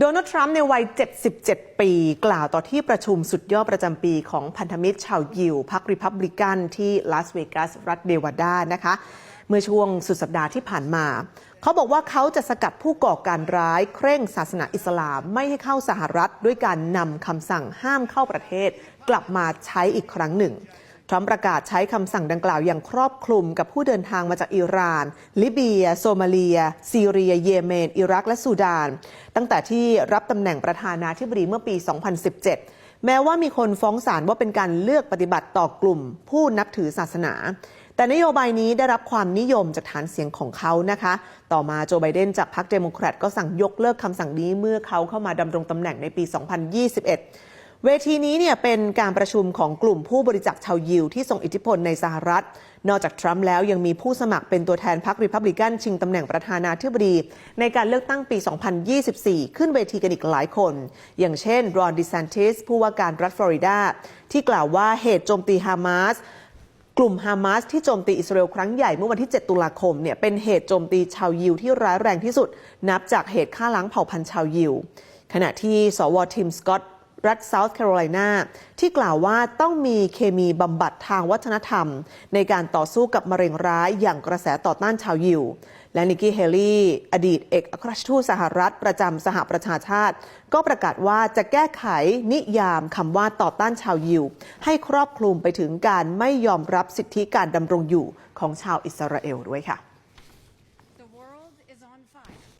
โดนัลด์ทรัมป์ในวัย 77 ปี กล่าวต่อที่ประชุมสุดยอดประจำปีของพันธมิตรชาวยิวพรรคริพับลิกันที่ลาสเวกัสรัฐเดวาดานะคะ เมื่อช่วงสุดสัปดาห์ที่ผ่านมา เขาบอกว่าเขาจะสกัดผู้ก่อการร้ายเคร่งศาสนาอิสลามไม่ให้เข้าสหรัฐ ด้วยการนำคำสั่งห้ามเข้าประเทศ กลับมาใช้อีกครั้งหนึ่ง ทรัมป์ประกาศใช้คำสั่งดังกล่าวอย่างครอบคลุมกับผู้เดินทางมาจากอิหร่าน ลิเบีย โซมาเลีย ซีเรีย เยเมน อิรัก และซูดาน ตั้งแต่ที่รับตำแหน่งประธานาธิบดีเมื่อปี 2017แม้ว่ามีคนฟ้องศาลว่าเป็นการเลือกปฏิบัติต่อกลุ่ม ผู้นับถือศาสนา แต่นโยบายนี้ได้รับความนิยมจากฐานเสียงของเขานะคะ ต่อมาโจไบเดนจากพรรคเดโมแครตก็สั่งยกเลิกคำสั่งนี้เมื่อเขาเข้ามาดำรงตำแหน่งในปี 2021 เวทีนี้เนี่ยเป็นการประชุมของกลุ่มผู้บริจาคชาวยิวที่ทรงอิทธิพลในสหรัฐ นอกจากทรัมป์แล้วยังมีผู้สมัครเป็นตัวแทนพรรครีพับลิกันชิงตำแหน่งประธานาธิบดี ในการเลือกตั้งปี 2024 ขึ้นเวทีกันอีกหลายคน อย่างเช่นรอนดิซันติสผู้ว่าการรัฐฟลอริดา ที่กล่าวว่าเหตุโจมตีฮามาสกลุ่มฮามาสที่โจมตีอิสราเอลครั้งใหญ่เมื่อวันที่ 7 ตุลาคมเนี่ยเป็นเหตุโจมตีชาวยิวที่ร้ายแรงที่สุด นับจากเหตุฆ่าล้างเผ่าพันธุ์ชาวยิว ขณะที่สวทิมสกอต รัฐเซาท์แคโรไลนาที่กล่าวว่าต้องมีเคมีบำบัดทางวัฒนธรรม ในการต่อสู้กับมะเร็งร้ายอย่างกระแสต่อต้านชาวยิว และนิกกี้เฮลี่อดีตเอกอัครราชทูตสหรัฐประจำสหประชาชาติ ก็ประกาศว่าจะแก้ไขนิยามคำว่าต่อต้านชาวยิว ให้ครอบคลุมไปถึงการไม่ยอมรับสิทธิการดำรงอยู่ของชาวอิสราเอลด้วยค่ะ